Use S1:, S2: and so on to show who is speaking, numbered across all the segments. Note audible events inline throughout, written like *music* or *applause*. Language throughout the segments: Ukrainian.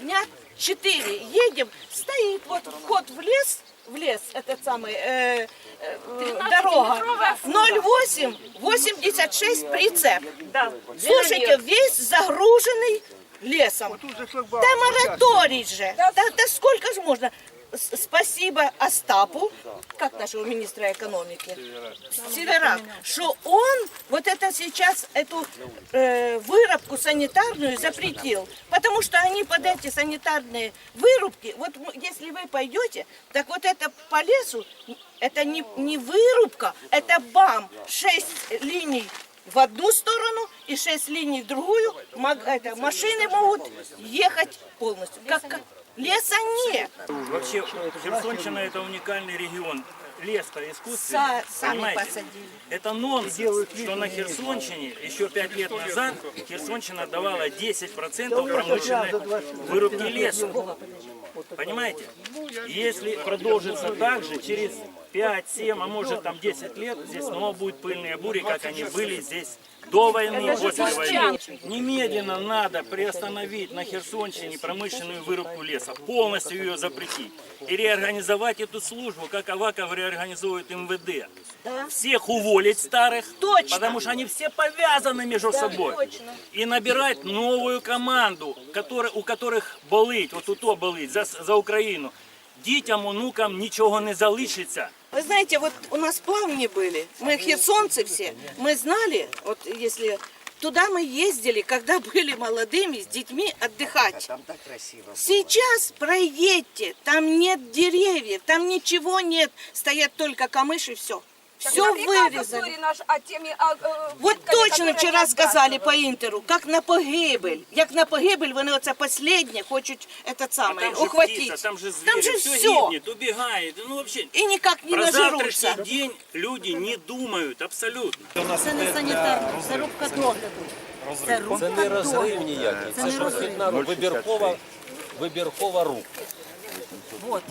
S1: дня четыре едем, стоит вот вход в лес, в лес, этот самый, э, э, дорога, 08, 86 прицеп. Слушайте, весь загруженный лесом. Да мораторий же, да, да сколько же можно? Спасибо Остапу, как нашего министра экономики, Северак, что он вот это сейчас, эту э, вырубку санитарную запретил. Потому что они под эти санитарные вырубки, вот если вы пойдете, так вот это по лесу, это не, не вырубка, это бам, шесть линий в одну сторону и шесть линий в другую. Машины могут ехать полностью. Как, как- леса нет.
S2: Вообще, Херсонщина это уникальный регион. Лес-то искусственный,
S1: Са- сами
S2: понимаете?
S1: посадили.
S2: Это нонсенс, что на Херсонщине еще пять лет назад Херсонщина давала 10% промышленной вырубки леса. Понимаете? Если продолжится так же, через 5, 7, а может там 10 лет, здесь снова будут пыльные бури, как они были здесь до войны и после войны. Немедленно надо приостановить на Херсонщине промышленную вырубку леса, полностью ее запретить. И реорганизовать эту службу, как Аваков реорганизует МВД. Всех уволить старых,
S1: Точно.
S2: потому что они все повязаны между собой.
S1: точно.
S2: І набирать новую команду, которая, у которых болить, от ото болить за, за Україну. Дітям, онукам нічого не залишиться.
S1: Вы знаете, вот у нас плавни были, мы херсонцы все, мы знали, вот если туда мы ездили, когда были *laughs* молодыми, с детьми отдыхать. Сейчас проедьте, там нет деревьев, там ничего нет, стоят только камыши, все. Все вырезали.
S3: Наш, а теми, а, э,
S1: Вот
S3: ветками,
S1: точно
S3: которые
S1: вчора
S3: они
S1: сказали по інтеру, як на погибель. Як на погибель, вони оце останнє хочуть этот
S2: А
S1: самый,
S2: там же
S1: ухватить.
S2: птица, там же звери,
S1: Там же
S2: все,
S1: все.
S2: гибнет, убегает. Ну вообще,
S1: І ніяк не
S2: про
S1: нажируться.
S2: завтрашний день люди не думають абсолютно.
S4: Це не санітарно, це рубка догляду. Це рубка
S5: Це не розрив
S4: догляду.
S5: ніякий,
S4: Це
S5: це
S4: не
S5: ж
S4: розрив.
S5: розхідна вибіркова, вибіркова рубка.
S4: От.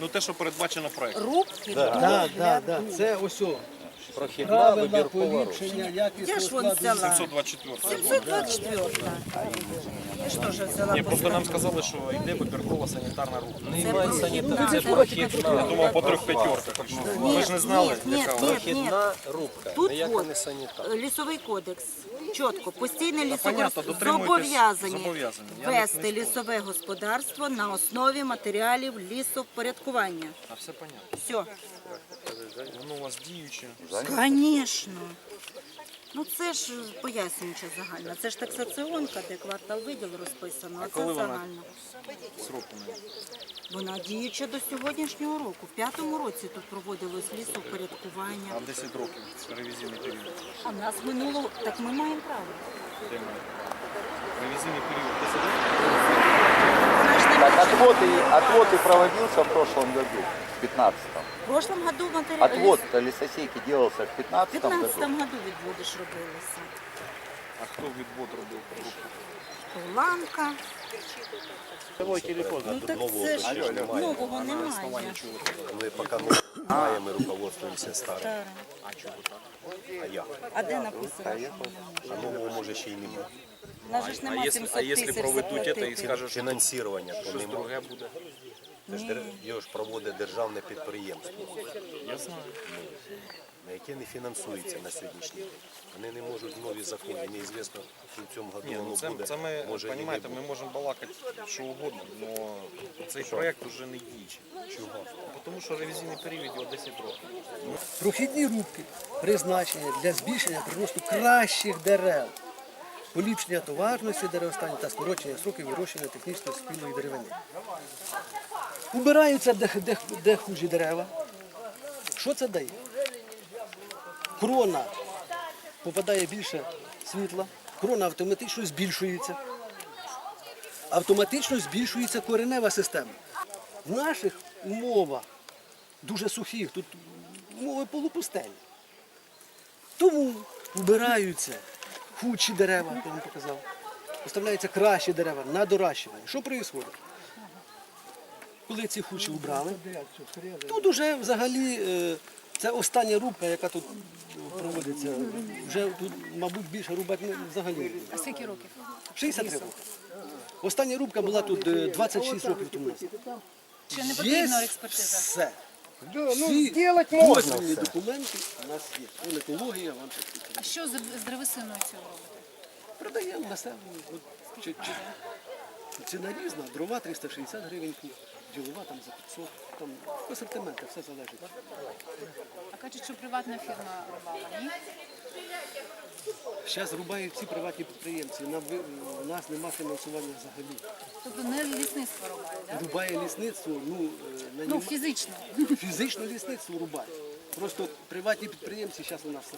S6: Ну те, що передбачено проект.
S4: Рубки
S7: Да, да,
S4: догляду.
S7: да. Це ось о,
S5: Прохідна вибіркова рубка.
S7: поліпшення
S4: Я
S7: якісного
S4: ж вон
S7: складу.
S4: взяла.
S6: 724.
S4: 724. Я ж теж взяла.
S6: Ні, просто нам сказали, що йде вибіркова санітарна рука.
S5: Немає санітарної. Це
S6: Я
S5: прохідна.
S6: думав по трьох п'ятерках. Ми ж не знали,
S4: Ні, ні,
S6: яка
S4: ні, ні.
S5: Прохідна рубка.
S4: Тут
S5: Ніяка
S4: от,
S5: не санітарна.
S4: лісовий кодекс. Чітко, постійне лісогосподарство зобов'язані вести лісове господарство на основі матеріалів лісовпорядкування.
S6: А все понятно.
S4: Все.
S6: Воно у вас діюче.
S4: Звісно. Ну це ж пояснююча загальна. Це ж таксаціонка, де квартал виділ розписано, а, це
S6: коли вона?
S4: загальна.
S6: Срок у неї.
S4: Вона діюча до сьогоднішнього року. В п'ятому році тут проводилось лісовпорядкування.
S6: А 10 років ревізійний період.
S4: А в нас минуло, так ми маємо право.
S6: Де ми? Ревізійний період 10 років.
S4: Вона ж не
S8: Так
S4: може.
S8: Отвод и, отвод и проводился в прошлом году, в 15-м.
S4: В прошлом году матеріал...
S8: Отвод лесосеки делался в
S4: В
S8: 15 году.
S4: 15 году відводи ж робилися.
S6: А хто відвод робив?
S4: Ланка. Ну так це ж нового немає.
S5: Ми поки не маємо, ми руководствуємося старим.
S4: Тара.
S5: А як?
S4: А де написано, що?
S5: А нового може ще й немає.
S4: Нас же ж нема 700
S6: а якщо
S4: тисяч
S6: проведуть це і
S4: заплатити.
S6: скажуть, що
S5: Фінансування то
S6: щось
S5: немає.
S6: друге буде?
S5: Це ж дер- Його ж проводить державне підприємство,
S6: Я знаю.
S5: на яке не фінансується на сьогоднішній день. Вони не можуть нові закони, неізвісно, що в цьому году
S6: Ні, ну
S5: воно
S6: це,
S5: буде.
S6: це ми,
S5: може, і не буде.
S6: ми можемо балакати що угодно, але цей проект вже не діючий. Чого? Тому що ревізійний період його 10 років.
S7: Прохідні рубки призначені для збільшення приросту кращих дерев, поліпшення товарності деревостання та скорочення сроків вирощення технічно спільної деревини. Убираються де, де, де хужі дерева. Що це дає? Крона попадає більше світла, крона автоматично збільшується. Автоматично збільшується коренева система. В наших умовах дуже сухих, тут умови полупустелі. Тому вбираються худші дерева, я вам показав. Поставляються кращі дерева на доращування. Що відбувається? Коли ці худші убрали, тут вже взагалі е, це остання рубка, яка тут проводиться. Вже тут, мабуть, більше рубати не- взагалі. А скільки років? 63 роки. Остання рубка була тут е, 26 років тому.
S4: Чи не потрібна експертиза?
S7: все.
S8: Ну,
S7: Всі
S8: сделать можно
S7: дозвільні
S8: все.
S7: документи у нас є. Вон екологія, вам все.
S4: А що з з древесиною цього робите?
S7: Продаємо населенню. От, чи, чи, ціна різна, дрова 360 гривень куб, ділова там за 500, там по асортименту все залежить.
S4: А кажуть, що приватна фірма рубала, ні?
S7: Зараз рубають всі приватні підприємці. Нам ви- у нас нема фінансування взагалі.
S4: Тобто не лісництво рубає, так?
S7: Рубає лісництво, ну, е,
S4: Ну, фізично.
S7: фізично лісництво рубає. Просто приватні підприємці зараз у нас е,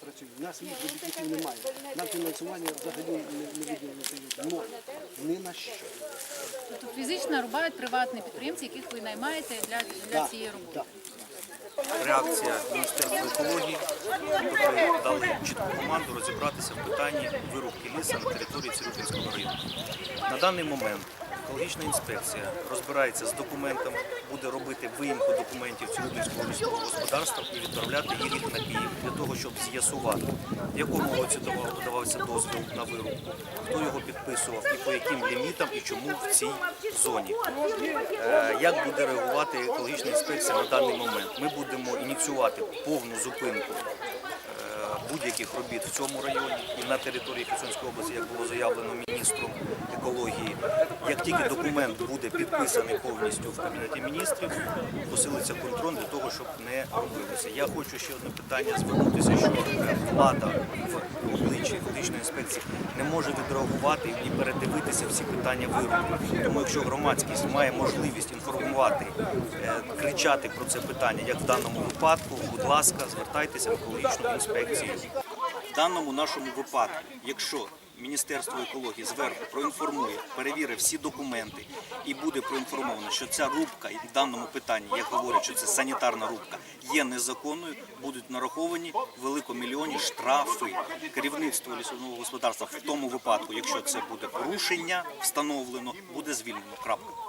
S7: працюють. У нас своїх робітників немає. Нам фінансування взагалі не, не виділено. Ні на що.
S4: Тобто фізично рубають приватні підприємці, яких ви наймаєте для, для
S7: Так,
S4: цієї роботи.
S7: так.
S6: реакція Міністерства екології, дали чітку команду розібратися в питанні вирубки лісу на території Цирюпінського району. На даний момент екологічна інспекція розбирається з документами, буде робити виїмку документів Цирюпінського лісового господарства і відправляти їх на Київ для того, щоб з'ясувати, якому році давав- давався дозвіл на вирубку, хто його підписував і по яким лімітам і чому в цій зоні. Е, Як буде реагувати екологічна інспекція на даний момент? Ми будемо ініціювати повну зупинку будь-яких робіт в цьому районі і на території Херсонської області, як було заявлено міністром екології. Як тільки документ буде підписаний повністю в кабінеті міністрів, посилиться контроль для того, щоб не робилося. Я хочу ще одне питання звернутися, що плата інспекції не може відреагувати і передивитися всі питання виборів. Тому якщо громадськість має можливість інформувати, е, кричати про це питання, як в даному випадку, будь ласка, звертайтеся в екологічну інспекцію. В даному нашому випадку, якщо Міністерство екології зверху проінформує, перевірить всі документи і буде проінформовано, що ця рубка і в даному питанні, як говорять, що це санітарна рубка, є незаконною, будуть нараховані великомільйонні штрафи. Керівництво лісового господарства в тому випадку, якщо це буде порушення, встановлено, буде звільнено. Крапка.